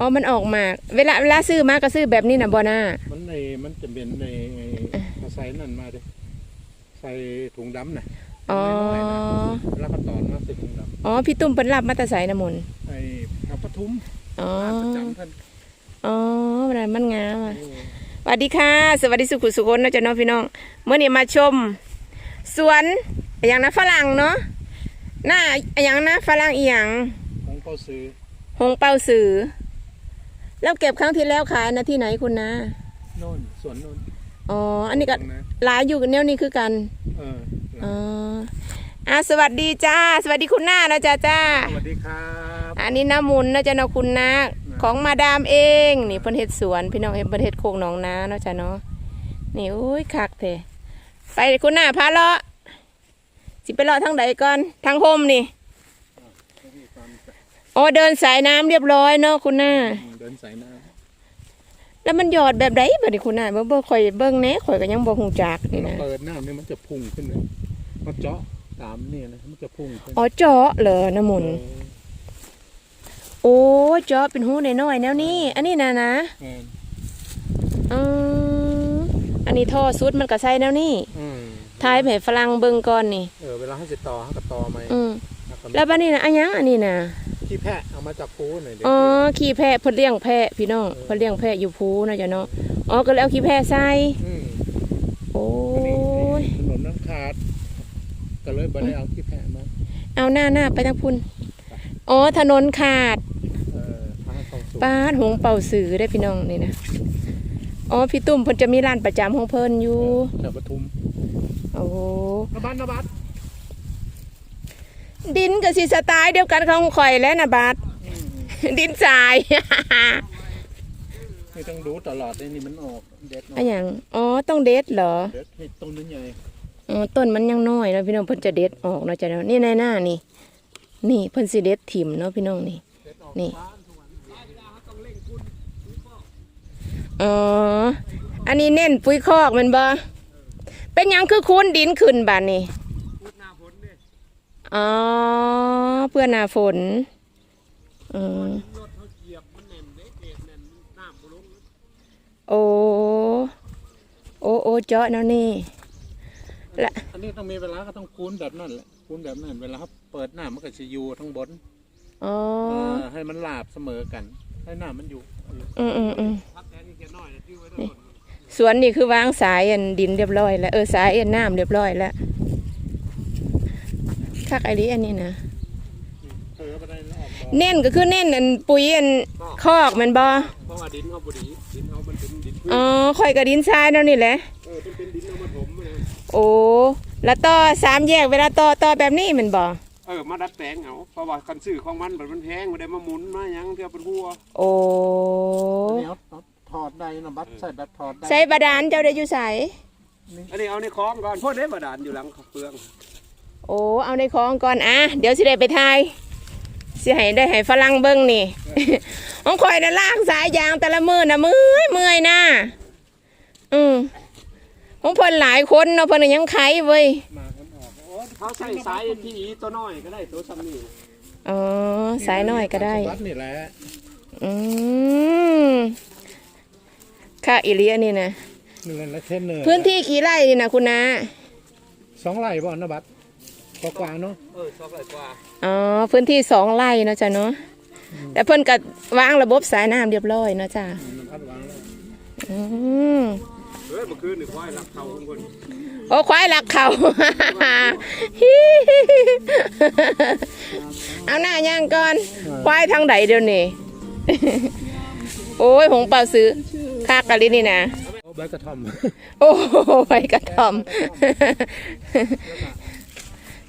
อ๋อมันออกมาเวลาเวลาซื้อมาก็ซื้อแบบนี้นะบ่น่ามันในมันจะเป็นในเอาใส่นั่นมาดิใส่ถุงดำน่ะอ๋อน้อยๆนะแล้วก็ตอนมาใส่ถุงดอ๋อพี่ตุ้มเพิ่นรับมาแต่ไสน้ำมนต์ำไอ้พระปทุมอ๋อร้านประจำท่านอ๋อมันมันงามอะสวัสดีค่ะ สวัสดีสุขุสุคนนะจ๊ะน้องพี่น้องเมื่อนี้มาชม สวนอหย่างนะฝรั่งเนาะหน้าอหย่างนะฝรั่งอีหยังของเป้าซื้อหงเป่าสือ แล้วเก็บครั้งที่แล้วขายนะที่ไหนคุณนะโน่นสวนโน่นอ๋อ อันนี้ก็นะหลายอยู่กันแนวนี้คือกัน เอออ๋ออะสวัสดีจ้า สวัสดีคุณหน้านะจ้าจ้า สวัสดีครับอันนี้น้ำมุนนะจ๊ะเนาะคุณนะของมาดามเองนี่เพิ่นเฮ็ดสวนพี่น้องเฮ็ดเพิ่นเฮ็ดโคกหนองนาเนาะจ้ะเนาะนี่อุ้ยคักแท้ไปคุณหน้าพาเลาะสิไปเลาะทางใดก่อนทางโฮมนี่โอ้เดินสายน้ำเรียบร้อยเนาะคุณหน้าเดินสายน้แล้วมันหยอดแบบใดบัดนี้คุณหน้าบ่บ่ค่อยเบิ่งแหน่ข่อยก็ยังบ่ฮู้จักนี่ำนะเปิดน้ำเนี่ยมันจะพุ่งขึ้นเลยมันเจาะตามนี่นะมันจะพุ่งขึ้นอ๋อเจาะเหรอน้ำมุนเออโอ้เจาะเป็นหูน้อยๆแนวนี้ อันนี้นะนะเอออืมอันนี้ท่อสุดมันก็ใส่แนวนี้อืมทายไปให้ฝรั่งเบิ่งก่อนนี่ เออเวลาให้สิต่อให้ก็ต่อไหมอืมแล้วก็แล้วบัดนี้นะอันยังอันนี้นะ ขี้แพะเอามาจากปูหน่อยเด็กอ๋อขี้แพะเพิ่นเลี้ยงแพะพี่น้องเพิ่นเลี้ยงแพะอยู่ภูนะจ๊ะเนาะอ๋อก็เลยเอาขี้แพะใส่มโอ้อันนี้ยถนนน้ำขาด ก็เลยบ่ได้เอาขี้แพะมาเอาหน้าหน้าไปทางพุ่นอ๋อถนนขาดเออทางของสูงป้าดหงเป่าสือได้อพี่น้องนี่นะอ๋อพี่ตุ้มเพิ่นจะมีร้านประจำของเพิ่นอยู่แถวปทุมโอ้โหนบัตนบัต ดินก็สิสไตล์เดียวกันของข่อยแล้วนะบาดดินทราย ไม่ต้องดูตลอดเลยนี่มันออกเด็ดอออักนหยังอ๋อต้องเด็ดเหรอเด็ดให้ต้นนั้นใหญ่อ๋อต้นมันยังน้อยแล้วพี่น้องเพิ่นจะเด็ดออกเนาะจ้ะเนาะนี่ในหน้านี่ นี่เพิ่นสิเด็ดถิ่มเนาะพี่น้องนี่เด็ดออกนี่อ๋ออันนี้เน้นปุ๋ยคอกแมันบ่เป็นหยังคือคูนดินขึ้นบานนี่ อ๋อ เพื่อหนาฝนอืมโอ้โอ้โอ้เจาะเนาะนี่ละอันนี้ต้องมีเวลาก็ต้องคูนแบบนั้นแหละคูนแบบนั้นเวลาเขาเปิดหน้ามันก็จะอยู่ทั้งบนอ๋อเออให้มันลาบเสมอกัน ให้หน้ามันอยู่อืมอืมอืมนี่สวนนี่คือวางสายอันดินเรียบร้อยแล้วเออสายอันน้ำเรียบร้อยแล้ว คักไอรีอันนี้นะเออไปได้แล้วออเน่นก็คือเน่นอันปุ๋ยอันคอกมันบ่เพราะว่าดินเขาบดีดินเขามันเป็นดินพื้นอ๋อข่อยกับดินทรายเนานี่แหละเออเป็นดินเอามาถมโอ้แล้วต่อสามแยกเวลาต่อต่อแบบนี้มันบ่เออมาดัดแปลงเอาเพราะว่าคันซื้อของมันแบบมันแพงไม่ได้มาหมุนมายังเพื่อเป็นหัวโอ้อันนี้เอาถอดได้นะบัตใส่แบบถอดได้ใส่บาดาลเจ้าได้อยู่ใส่อันนี้เอาในคลองก่อนพวกเด้บาดาลอยู่หลังเปลือง โอ้เอาในคลองก่อนอะเดี๋ยวสิได้ไปทายสิให้ได้ให้ฝรั่งเบิ่งนี่ของข่อยน่ะลากสายยางแต่ละมือน่ะเมื่อยเมื่อยน่ะอืมของเพิ่นหลายคนเนาะเพิ่นนะยังไขเว้ยมามันออกโอ้เขาใส่สายที่อีตัวน้อยก็ได้ตัวซ้ำนี่อ๋อสายน้อยก็ได้บัตนี่แหละอืมค่าอิเลียนี่นะหนึ่งละเทนเนอร์พื้นที่กี่ไร่นี่นะคุณนาสองไร่บ่นะบัต กกว่าๆเนาะเออชอบไรกว่าอ๋อพื้นที่สองไร่เนาะจ้ะเนาะแต่เพิ่นก็วางระบบสายน้ำเรียบร้อยเนาะจ้ะมันพัดวางแล้วอืมเฮ้ยเมื่อคืนนี่ควายหลักเขาของคนโอ้ควายหลักเขาเอาหน้าย่างก่อน ควายทางใดเดี๋ยวนี้โอ้ยหงเป่าซื้อคากะลินี่นะเอาใบกระท่อม โอ้ไปกระท่อม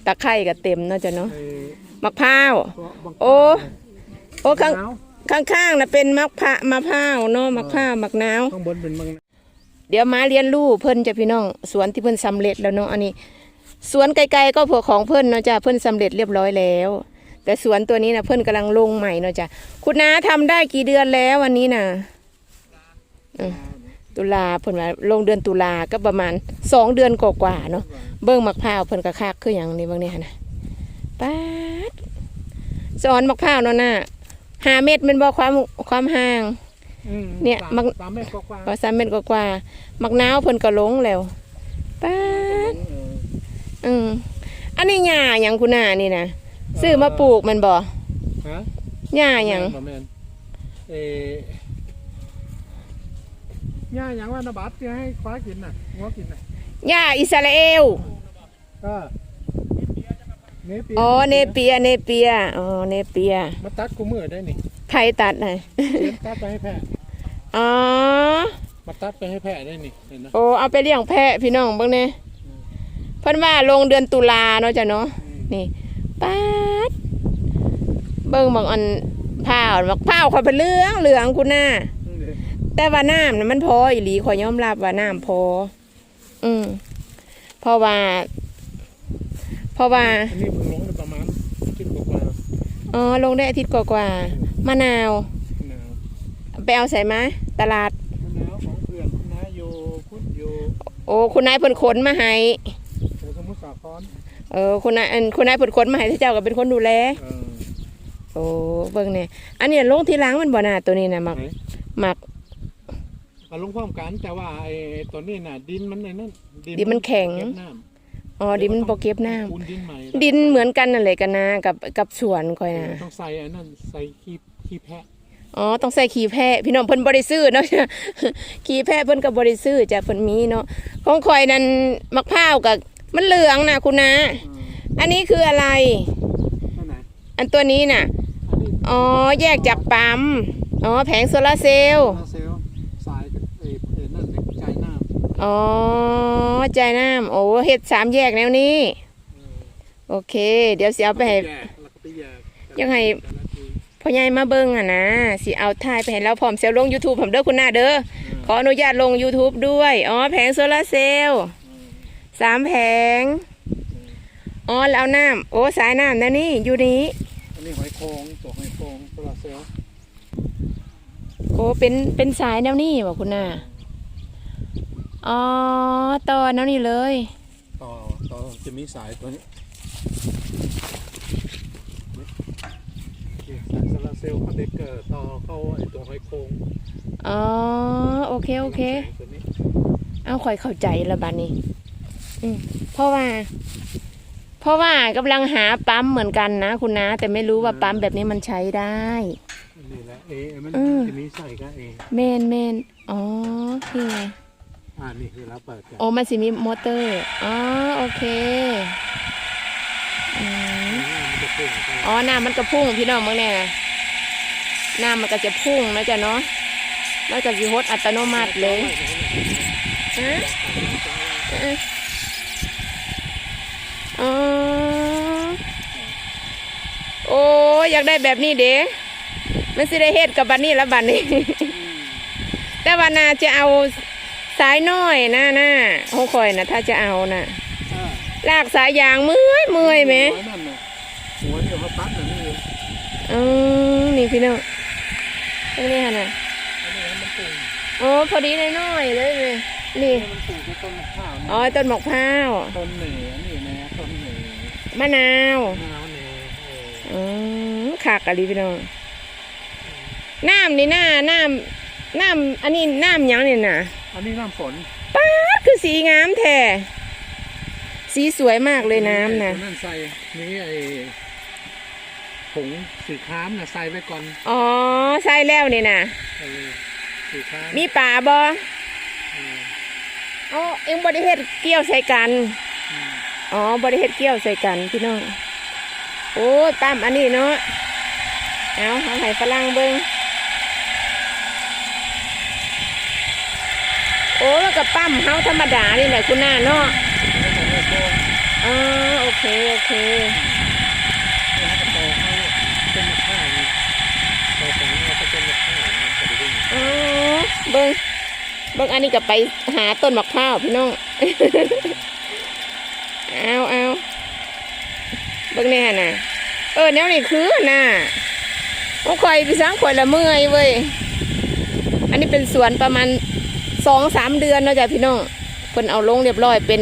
ตะไคร่ก็เต็มเนาะจ้ะเนาะไอ้มะพร้าวบังโอ้โอ้ข้างมะนาวข้างๆนะเป็นมะพร้าวมะพร้าวเนาะมะพร้าวมะนาวข้างบนเป็นมังนาวเดี๋ยวมาเรียนรู้เพิ่นจะพี่น้องสวนที่เพิ่นสำเร็จแล้วเนาะอันนี้ สวนไกลๆก็พวกของเพิ่นเนาะจ้ะเพิ่นสำเร็จเรียบร้อยแล้ว แต่สวนตัวนี้นะเพิ่นกำลังลงใหม่เนาะจ้ะคุณน้าทำได้กี่เดือนแล้ววันนี้น่ะอืมตุลาเพิ่นว่าลงเดือนตุลาก็ประมาณสองเดือนกว่าๆเนาะ เบิ่งมะพร้าวเพิ่นก็คักคืออย่างนี้เบางนี่หั่นน่ะป๊าดสอนมะพร้าวเนาะน่ะห้าเมตรแมันบ่ความความห่างอืมเนี่ยสามันสามเมตรกว่าก็สามเมตรกว่าๆมักนาวเพิ่นก็ลงแล้วป้าดๆเอออืมอันนี้หญ้าหยังคุณน่านี่นะซื้อมาปลูกแมันบ่ฮะหญ้าหยังบ่แม่นเอหญ้าหยังว่านาบัตที่ให้ควายกินน่ะงัวกินน่ะ หญ้าอิสราเอล ก็เนเปียอ๋อ เนเปีย เนเปีย อ๋อ เนเปียมาตัดกูมือได้นี่ใครตัดน่ะเลี้ยงตัดไปให้แพะอ๋อ มาตัดไปให้แพะได้นี่เห็นนะโอ้ เอาไปเลี้ยงแพะพี่น้องเบิ่งแน่เพิ่นว่าลงเดือนตุลาเนาะจ้ะเนาะ นี่ป๊าดเบิ่งบางอันผ้าวบักผ้าวข่อยเป็นเหลืองเหลืองคุณน่าอืมเด้อแต่ว่าน้ำน่ะมันพออีหลีข่อยยอมรับว่าน้ำพอ อืมเพราะว่า เพราะว่า อันนี้มึงลงได้ประมาณคิดกว่าอ๋อ ลงได้อาทิตย์กว่าๆมะนาวๆหนาวไปเอาใส่มาตลาด หนาวของเพื่อนนะโยพุทธโยโอ้ คุณนายเพิ่นขนมาให้ โอสมุทรสาครเออ คุณนายอันคุณนายเพิ่นขนมาให้ที่เจ้าก็เป็นคนดูแล เออโอ้ เบิ่งเนี่ยอันนี้ลงที่หล้างมันบ่น่าตัวนี้น่ะหมัก ไหนหมักเอา ลงพร้อมกันแต่ว่าไอ้ตัวนี้น่ะ ดินมันในนั่นดินมันแข็ง เก็บน้ำอ๋อดินมันบ่เก็บน้ำปูนดินใหม่ดินเหมือนกันนั่นแหละกันนะกับกับสวนค่อยเอนะอต้องใส่ไอ้นั่นใส่ขี้ขี้แพะอ๋อต้องใส่ขี้แพะพี่น้องเพิ่นบ่ได้ซื้อเนาะ ขี้แพะเพิ่นก็บ่ได้ซื้อจ้ะเพิ่นมีเนาะของข่อยนั่นมะพร้าวกับมันเหลืองนะคุณนะเอออันนี้คืออะไร นั่นไหนอันตัวนี้น่ะ อันนี้อ๋อแยกจากปั๊ม อ๋อแผงโซลาร์เซลล์ โซลาร์เซลล์สายไอ้ไอ้นั่นในใจายน้ำ อ๋อใจายน้ำโอ้เฮ็ดสามแยกแนวนี้เออโอเค เดี๋ยวสิเอาไปให้ แยกแล้วก็ไปแยกยังไงแต่ละทีพ่อใหญ่มาเบิ่งอะนะสิเอาถ่ายไปให้เราพร้อมเซลลง YouTube ผมเด้อคุณหน้าเด้อเออขออนุญาตลง YouTube ด้วยอ๋อแผงโซลาร์เซลล์เออสามแผงอ๋อแล้วเอาน้ำโอ้สายน้ำนะนี่อยู่นี้อันนี้หอยโครงตัวหอยโครงโซลาร์เซลล์โอ้เป็นเป็นสายแนวนี้บ่คุณน่ะ อ๋อต่อแนวนี้เลย ต่อต่อจะมีสายตัวนี้นี่สายโซลาร์เซลล์คอนเดกเกอร์ต่อเข้าไอ้ตัวหอยโครงอ๋อโอเคโอเค ตัวนี้เอาค่อยเข้าใจและบัดนี้ อืมเพราะว่า เพราะว่ากำลังหาปั๊มเหมือนกันนะคุณนะ แต่ไม่รู้ว่าปั๊มแบบนี้มันใช้ได้ นี่แหละเอมันอืมจะมีใส่ก็เอ เมนเมนอ๋อนี่ไง อ่านี่คือเราเปิดกันโอ้มันสิมีมอเตอร์อ๋อโอเคอืมมันจะพุ่งไปอ๋อน้ำมันก็พุ่งพี่น้องมึงเนี่ยนะน้ำมันก็จะพุ่งนะจ๊ะเนาะมันก็สิฮดอัตโนมัติเลยฮะเอออ๋อโอ้อยากได้แบบนี้เด้มันสิได้เฮ็ดกับบัดนี้แล้วบัดนี้ แต่ว่านาจะเอา สายน้อยนะนะโอ้คอยนะถ้าจะเอานะอ่าลากสายยางเมื่อยเมื่อยไหมหัวนั่นน่ะหัวที่เขาตัดน่ะนี่อืมนี่พี่น้องตรงนี้ค่ะนะอันนี้มันปลูกโอ้พอดีน้อยๆเลยเลยนี่มันปลูกที่ต้นมะพร้าวอ๋อต้นหมกพร้าวต้นเหนือนี่นะต้นเหนือมะนาวมะนาวเหนือเอออืมขากะลีพี่น้องน้ำนี่น้าน้ำ น้ำอันนี้น้ำหยังเนี่ยนะอันนี้น้ำฝนป๊าดคือสีงามแท้สีสวยมากเลยน้ำนะนั่นใส่นี่ไอ้ผงสีค้ามน่ะใส่ไว้ก่อนอ๋อใช่แล้วนี่นะเออสีค้ามมีป่าบอเออเอาเอ็งบริเฮ็ดเกี่ยวใส่กัน อืมอ๋อบริเฮ็ดเกี่ยวใส่กันพี่น้อง โอ้ยปั๊มอันนี้เนาะ เอาเอาให้ฝรั่งเบิ้ง โอ้แล้วก็ปั๊มเฮาธรรมดานี่แหละคุณหน้าเนาะเอาโค้งอ๋อโอเคโอเคแล้วก็ต่อเข้าต้นมะพร้าวนี่ต่อสายมาก็ต้นมะพร้าวมันจะได้ดึงอ๋อเบิ้งเบิ้งอันนี้ก็ไปหาต้นมะพร้าวพี่น้องเอาเอาเบิ้งเนี่ยน่ะเออแนวนี้คือน่ะโอ้คอยไปสร้างข่อยละเมื่อยเว้ย อันนี้เป็นสวนประมาณ สองสามเดือนเนาะจ้ะพี่น้องคนเอาลงเรียบร้อยเป็น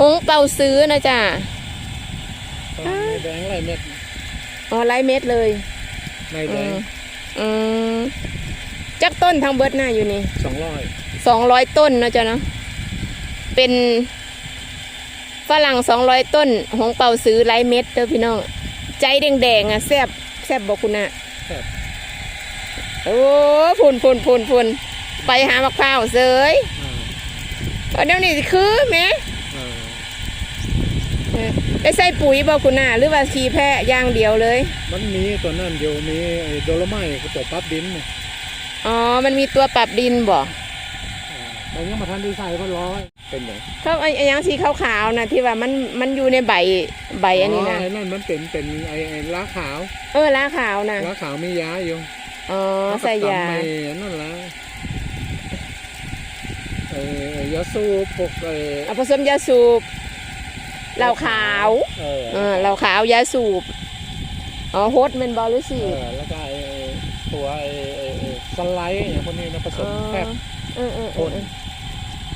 หงเป่าซื้อนะจ้ะตอนนี้แดงไรเม็ดอ๋อไล่เม็ดเลยนในแดงอืมจักต้นทางเบิดหน้าอยู่นี่สองร้อยสองร้อยต้นเนาะจ๊ะเนาะเป็นฝรั่งสองร้อยต้น หงเป่าซื้อไรเม็ดเด้อพี่น้องใจแดงๆอะแซบแซบบอกคุณน่ะครับโอ้พุ่นพุ่นพุ่นพุ่น ไปหามะพร้าวเสยอ่าเอาเดี๋ยวนี้สิคือแหมอ่าเออได้ใส่ปุ๋ยบอกคุณน่ะหรือว่าขี้แพะอย่างเดียวเลย มันมีตัวนั่นเดียวมีไอ้โดโลไมต์กับตัวปั๊บดินเนี่ยอ๋อ มันมีตัวปรับดินบ่อ่าแต่ยังมาทันดีไซน์ก็ร้อยเป็นไงเขาไอ้ไอ้หยังสีขาวๆนะที่ว่ามันมันอยู่ในใบใบอันนี้นะไอ้นั่นมันเป็นเป็นไอ้ไอ้ล้าขาว เออล้าขาวนะล้าขาวมียาอยู่อ๋อใส่ยาแล้วก็ตำไอ้นั่นละ ไอ้ไอ้ยาสูบพวกไอ้เอาผสมยาสูบเหล้าขาวเออเออเหล้าขาวยาสูบอ๋อโฮสเป็นบอลหรือสิเออแล้วก็ไอ้ไอ้ตัวไอ้ไอ้ไอ้สไลด์อย่างพวกนี้นะผสมแคบเออเออเอพ่อน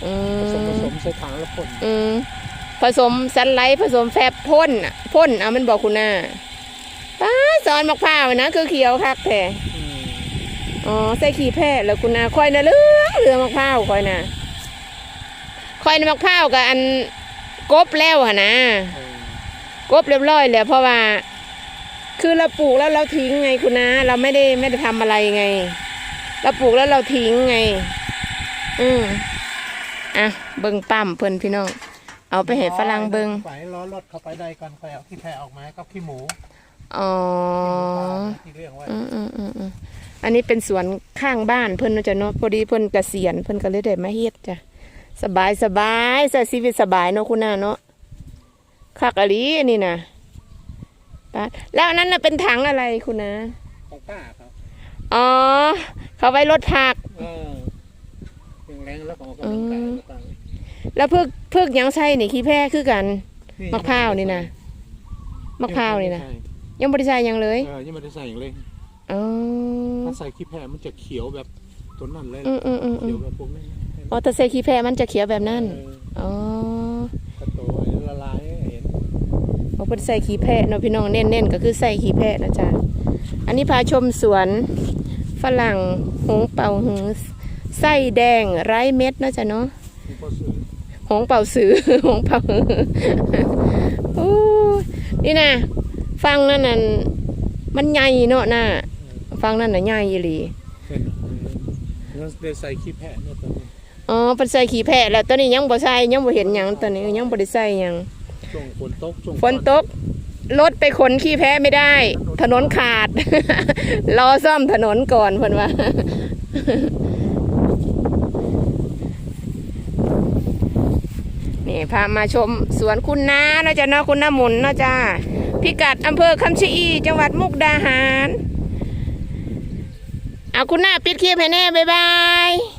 อืผสมผมสมใส่ถังแล้วพ่นอืมผสมสันไลท์ผสมแฟบพ่นน่ะพ่นเอามันบอกคุณน่ะป้าสอนมะพร้าวนะคือเขียวคักแท้ อืมอ๋อใส่ขี้แพะแล้วคุณนาคอยนะเรื่องเรื่องมะพร้าวคอยนะค อยนะมะพร้าวกับอันกบแล้วอะนะเออกบเรียบร้อยแล้วเพราะว่า คือเราปลูกแล้วเราทิ้งไงคุณนาเราไม่ได้ไม่ได้ทำอะไรไง เราปลูกแล้วเราทิ้งไง อืมอะเบิงปั๊มเพิ่นพี่น้องเอาไปให้ฝรั่งเบิงไปล้อรถเข้าไปได้ก่อนค่อยเอาขี้แพะออกมากับขี้หมูอ๋อที่เรื่องไว้อืมอืมอืมอืมอันนี้เป็นสวนข้างบ้านเพิ่นเนาะจ้ะเนาะพอดีเพิ่นเกษียณเพิ่นก็เลยได้มาเฮ็ดจ้ะ สบายสบายใส่ชีวิตสบายเนาะคุณน่ะเนาะคักอะลีอันนี้น่ะปะแล้วอันนั้นน่ะเป็นถังอะไรคุณนะของป้าครับอ๋อ เขาไว้รถผักเออยังแรงแล้วของกำลังกายแล้วกันแล้วพึกพึกหยังใช่นี่ขี้แพ้คือกันมะพร้าวนี่นะมะพร้าวนี่นะยังบริใส่หยังเลยเออยังไม่ได้ใส่อย่างเร่งอ๋อถ้าใส่ขี้แพะมันจะเขียวแบบตัวนั่นเลยอืมอืมอืมอืเขียวมแบบพวกนั้น อ๋อแต่ใส่ขี้แพ้มันจะเขียวแบบนั้นเอออ๋อกระโตยละลายเห็นเอาเป็นใส่ขี้แพะเนาะพี่น้องเน้นๆก็คือใส่ขี้แพะนะจ๊ะ อันนี้พาชมสวนฝรั่งหงเป่าหือไส้แดงไร้เม็ดนะจ๊ะเนาะมีพอซื้อหงเป่าสือหงเป่าหือโอ้ยนี่นะฟังนั่นน่ะมันใหญ่เนาะน่ะฟังนั่นน่ะใหญ่อีหลีเป็นงั้นได้ใส่ขี้แพะเนี่ยต อนนี้อ๋อเป็นใส่ขี้แพะแล้วตอนนี้ยังบ่ใส่ยังบ่เห็นหยังตอนนี้ยังบ่ได้ใส่หยังช่วงฝนตกช่วงฝนตกรถไปขนขี้แพะไม่ได้ ถนนขาด รอซ่อมถนนก่อนเพิ่นว่า นี่พามาชมสวนคุณน้าเนาะจ้ะเนาะคุณน้าหมุนเนาะจ้าพิกัดอำเภอคำชะอี จังหวัดมุกดาหาร เอาคุณน้าปิดคลิปให้แน่ บ๊ายบายบ๊ายบาย